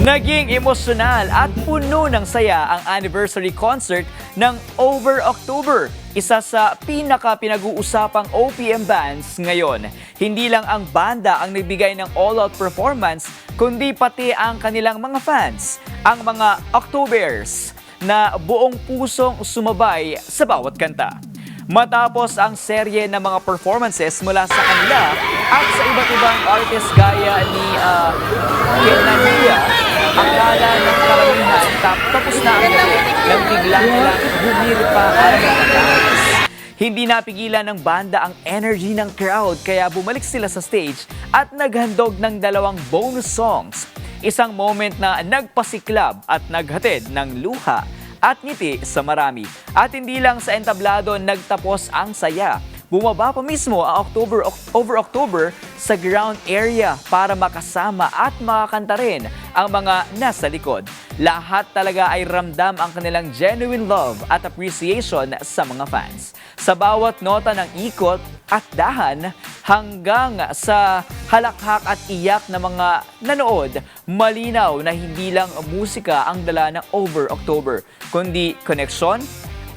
Naging emosyonal at puno ng saya ang anniversary concert ng Over October, isa sa pinaka pinag-uusapang OPM bands ngayon. Hindi lang ang banda ang nagbigay ng all-out performance, kundi pati ang kanilang mga fans, ang mga Octobers, na buong pusong sumabay sa bawat kanta. Matapos ang serye ng mga performances mula sa kanila at sa iba't ibang artist gaya ni uh, Kenania, akala ng karamihan tap- tapos na ang gabi nang biglang nilang bumili pa ang. Hindi napigilan ng banda ang energy ng crowd kaya bumalik sila sa stage at naghandog ng dalawang bonus songs. Isang moment na nagpasiklab at naghatid ng luha at ngiti sa marami. At hindi lang sa entablado nagtapos ang saya. Bumaba pa mismo ang October over October sa ground area para makasama at makakanta rin ang mga nasa likod. Lahat talaga ay ramdam ang kanilang genuine love at appreciation sa mga fans. Sa bawat nota ng ikot at dahan hanggang sa halakhak at iyak ng mga nanood, malinaw na hindi lang musika ang dala ng Over October, kundi koneksyon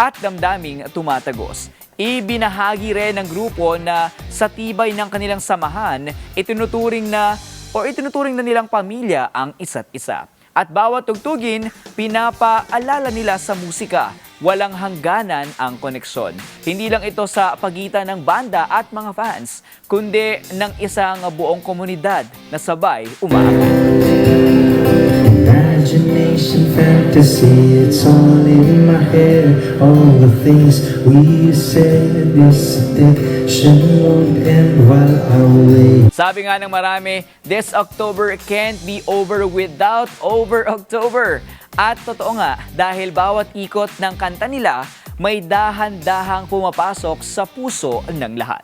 at damdaming tumatagos. Ibinahagi rin ng grupo na sa tibay ng kanilang samahan, itinuturing na o itinuturing na nilang pamilya ang isa't isa. At bawat tugtugin, pinapaalala nila sa musika. Walang hangganan ang koneksyon. Hindi lang ito sa pagitan ng banda at mga fans, kundi ng isang buong komunidad na sabay umaakit. Imagination, fantasy, it's all in my head. All the things we said, this addiction won't end while I wait. Sabi nga ng marami, this October can't be over without over October. At totoo nga, dahil bawat ikot ng kanta nila, may dahan-dahang pumapasok sa puso ng lahat.